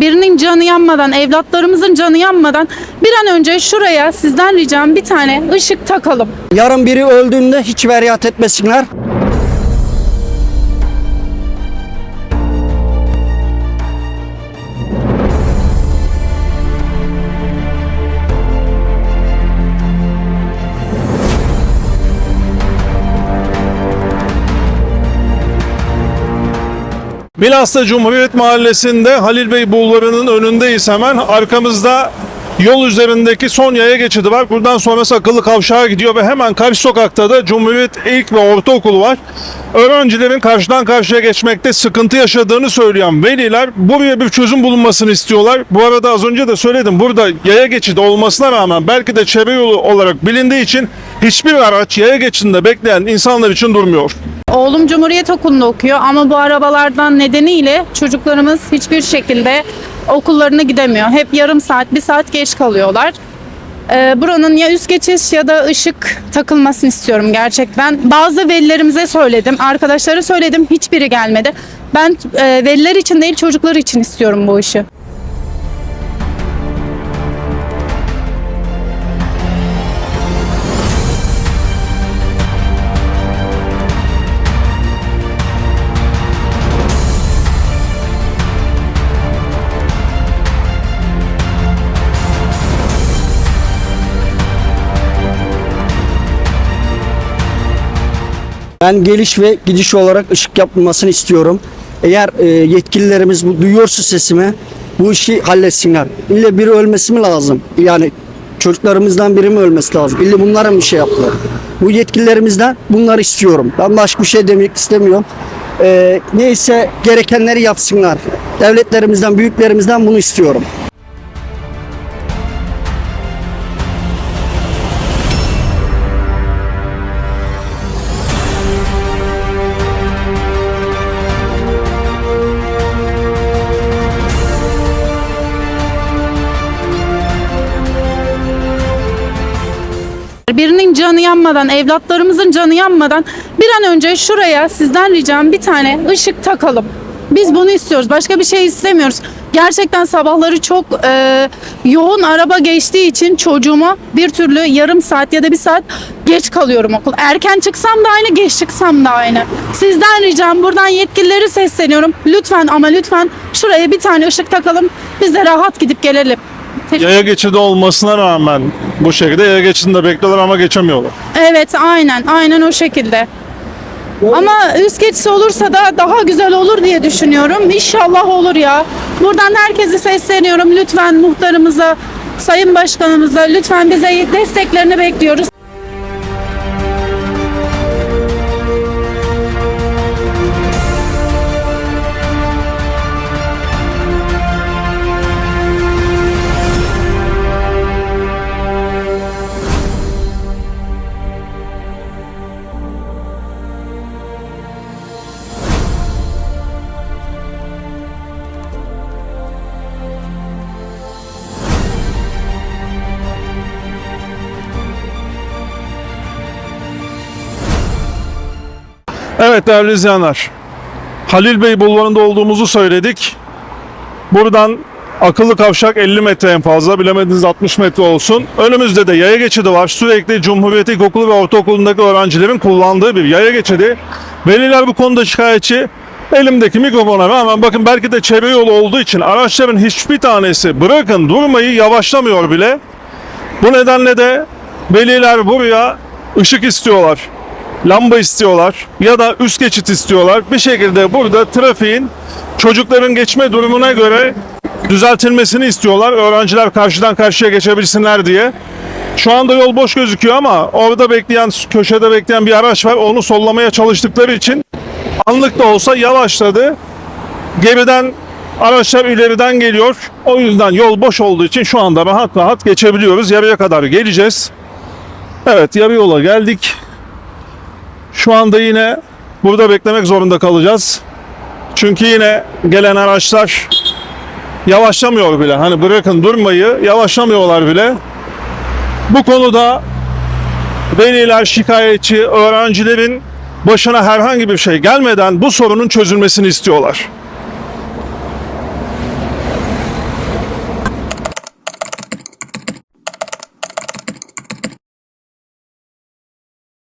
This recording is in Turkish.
birinin canı yanmadan, evlatlarımızın canı yanmadan bir an önce şuraya sizden ricam bir tane ışık takalım. Yarın biri öldüğünde hiç feryat etmesinler. Bilhassa Cumhuriyet Mahallesi'nde Halil Bey Bulvarı'nın önündeyiz hemen. Arkamızda yol üzerindeki son yaya geçidi var. Buradan sonrası akıllı kavşağa gidiyor ve hemen karşı sokakta da Cumhuriyet İlk ve Ortaokulu var. Öğrencilerin karşıdan karşıya geçmekte sıkıntı yaşadığını söyleyen veliler buraya bir çözüm bulunmasını istiyorlar. Bu arada az önce de söyledim burada yaya geçidi olmasına rağmen belki de çevre yolu olarak bilindiği için hiçbir araç yaya geçidinde bekleyen insanlar için durmuyor. Oğlum Cumhuriyet Okulu'nda okuyor ama bu arabalardan nedeniyle çocuklarımız hiçbir şekilde okullarına gidemiyor. Hep yarım saat, bir saat geç kalıyorlar. Ee, buranın ya üst geçiş ya da ışık takılmasını istiyorum gerçekten. Bazı velilerimize söyledim, arkadaşlara söyledim, hiçbiri gelmedi. Ben e, veliler için değil çocuklar için istiyorum bu işi. Ben geliş ve gidiş olarak ışık yapılmasını istiyorum. Eğer e, yetkililerimiz bu, duyuyorsa sesimi bu işi halletsinler. İlle biri ölmesi mi lazım? Yani çocuklarımızdan biri mi ölmesi lazım? İlle bunlara mı şey yaptılar? Bu yetkililerimizden bunları istiyorum. Ben başka bir şey demek istemiyorum. E, neyse gerekenleri yapsınlar. Devletlerimizden, büyüklerimizden bunu istiyorum. Birinin canı yanmadan, evlatlarımızın canı yanmadan bir an önce şuraya sizden ricam bir tane ışık takalım. Biz bunu istiyoruz. Başka bir şey istemiyoruz. Gerçekten sabahları çok e, yoğun araba geçtiği için çocuğuma bir türlü yarım saat ya da bir saat geç kalıyorum okul. Erken çıksam da aynı, geç çıksam da aynı. Sizden ricam buradan yetkilileri sesleniyorum. Lütfen ama lütfen şuraya bir tane ışık takalım. Biz de rahat gidip gelelim. Yaya geçidi olmasına rağmen bu şekilde yaya geçidinde bekliyorlar ama geçemiyorlar. Evet aynen aynen o şekilde. Ama üst geçiş olursa da daha güzel olur diye düşünüyorum. İnşallah olur ya. Buradan herkese sesleniyorum. Lütfen muhtarımıza, sayın başkanımıza lütfen bize desteklerini bekliyoruz. Evet değerli izleyenler. Halil Bey bulvarında olduğumuzu söyledik. Buradan akıllı kavşak 50 metre en fazla bilemediniz 60 metre olsun. Önümüzde de yaya geçidi var. Sürekli Cumhuriyet İlkokulu ve Ortaokulu'ndaki öğrencilerin kullandığı bir yaya geçidi. Veliler bu konuda şikayetçi. Elimdeki mikrofona rağmen bakın belki de çevre yolu olduğu için araçların hiçbir tanesi bırakın durmayı yavaşlamıyor bile. Bu nedenle de veliler buraya ışık istiyorlar lamba istiyorlar ya da üst geçit istiyorlar. Bir şekilde burada trafiğin çocukların geçme durumuna göre düzeltilmesini istiyorlar. Öğrenciler karşıdan karşıya geçebilsinler diye. Şu anda yol boş gözüküyor ama orada bekleyen, köşede bekleyen bir araç var. Onu sollamaya çalıştıkları için anlık da olsa yavaşladı. Geriden araçlar ileriden geliyor. O yüzden yol boş olduğu için şu anda rahat rahat geçebiliyoruz. Yarıya kadar geleceğiz. Evet yarı yola geldik. Şu anda yine burada beklemek zorunda kalacağız. Çünkü yine gelen araçlar yavaşlamıyor bile. Hani bırakın durmayı yavaşlamıyorlar bile. Bu konuda veliler şikayetçi, öğrencilerin başına herhangi bir şey gelmeden bu sorunun çözülmesini istiyorlar.